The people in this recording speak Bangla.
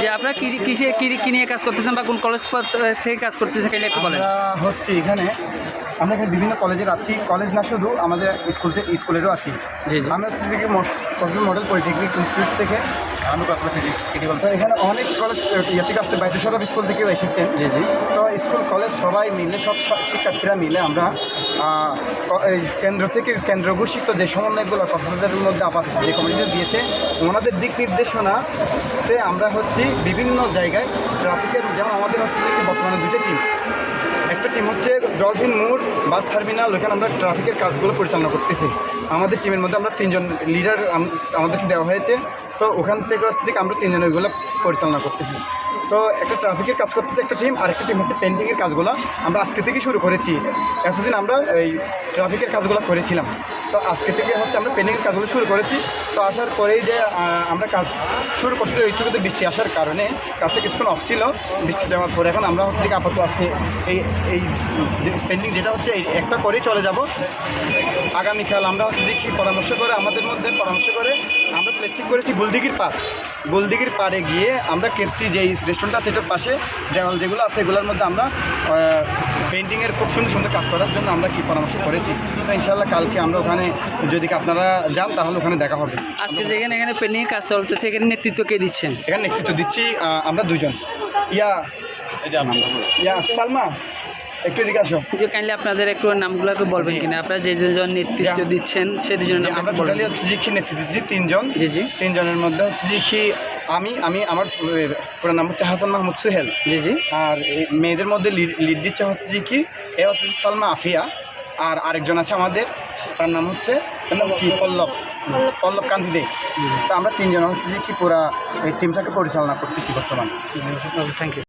যে আপনারা কি কিসে কি কি নিয়ে কাজ করতেছেন বা কোন কলেজ থেকে কাজ করতেছেন কাইলে একটু বলেন। হচ্ছে এখানে। আমরা এখানে বিভিন্ন কলেজের আছি। কলেজ না শুধু আমাদের স্কুল থেকে স্কুলেরও আছি। জি, জি। আমি হচ্ছে যে কি কক্সবাজার মডেল পলিটেকনিক ইনস্টিটিউট থেকে। আমি তো এখানে অনেক কলেজ ইয়ে থেকে আসছে সরব স্কুল থেকেও এসেছেন। জি, জি। স্কুল, কলেজ সবাই মিলে, সব শিক্ষার্থীরা মিলে আমরা কেন্দ্র থেকে কেন্দ্র ঘোষিত যে সমন্বয়গুলো কক্সবাজারের মধ্যে আপাতত যে কমিটি দিয়েছে, ওনাদের দিক নির্দেশনাতে আমরা হচ্ছি বিভিন্ন জায়গায় ট্রাফিকের যেমন আমাদের হচ্ছে বর্তমানে দুইটা টিম একটা টিম হচ্ছে ডলফিন মোড় বাস টার্মিনাল ওখানে আমরা ট্রাফিকের কাজগুলো পরিচালনা করতেছি। আমাদের টিমের মধ্যে আমরা তিনজন লিডার আমাদেরকে দেওয়া হয়েছে। তো ওখান থেকে হচ্ছে যে আমরা তিনজন ওইগুলো পরিচালনা করতেছি। তো একটা ট্রাফিকের কাজ করতেছে একটা টিম আর একটা টিম হচ্ছে পেন্টিংয়ের কাজগুলো। আমরা আজকে থেকে শুরু করেছি। এতদিন আমরা এই ট্রাফিকের কাজগুলো করেছিলাম। তো আজকে থেকে হচ্ছে আমরা পেন্টিংয়ের কাজগুলো শুরু করেছি। তো আসার পরেই যে আমরা কাজ শুরু করতে ওইটুকুতে বৃষ্টি আসার কারণে কাজটা কিছুক্ষণ অফ ছিল। বৃষ্টি যাওয়ার পরে এখন আমরা হচ্ছে আপাতত আজকে এই এই পেন্টিং যেটা হচ্ছে, এই একটা করেই চলে যাব। আগামীকাল আমরা হচ্ছে কি পরামর্শ করে, আমাদের মধ্যে পরামর্শ করে আমরা প্লাস্টিক করেছি গোলদিঘির পাড়। গোলদিঘির পাড়ে গিয়ে আমরা কেপটি যেই রেস্টুরেন্টটা আছে এটার পাশে দেওয়াল যেগুলো আছে এগুলোর মধ্যে আমরা পেন্টিংয়ের খুব সুন্দর সুন্দর কাজ করার জন্য আমরা কি পরামর্শ করেছি। তো ইনশাল্লাহ কালকে আমরা ওখানে যদি আপনারা যান তাহলে ওখানে দেখা হবে। আজকে যেখানে এখানে পেন্টিং কাজ চলতেছে এখানে নেতৃত্ব কে দিচ্ছেন? এখানে নেতৃত্ব দিচ্ছি আহ, আমরা দুজন। ইয়া ইয়া সালমা। একটু এদিকে আসো। যে কাইন্ডলি আপনাদের একটু নামগুলো একটু বলবেন কিনা। আপনারা যে দুজন নেতৃত্ব দিচ্ছেন সেই দুজনের নাম আমরা টোটালি হচ্ছে যে কি নেতৃত্ব দিচ্ছি তিনজন। জি জি। তিনজনের মধ্যে হচ্ছে কি আমি আমি আমার পুরো নাম হচ্ছে হাসান মাহমুদ সোহেল। জি জি। আর মেয়েদের মধ্যে লিড দিচ্ছে হচ্ছে যে কি এ হচ্ছে সালমা আফিয়া। আর আরেকজন আছে আমাদের তার নাম হচ্ছে কি? পল্লব। পল্লব কান্তি দে। তো আমরা তিনজন হচ্ছে যে কি পুরা এই টিমটাকে পরিচালনা করতেছি বর্তমানে। Thank you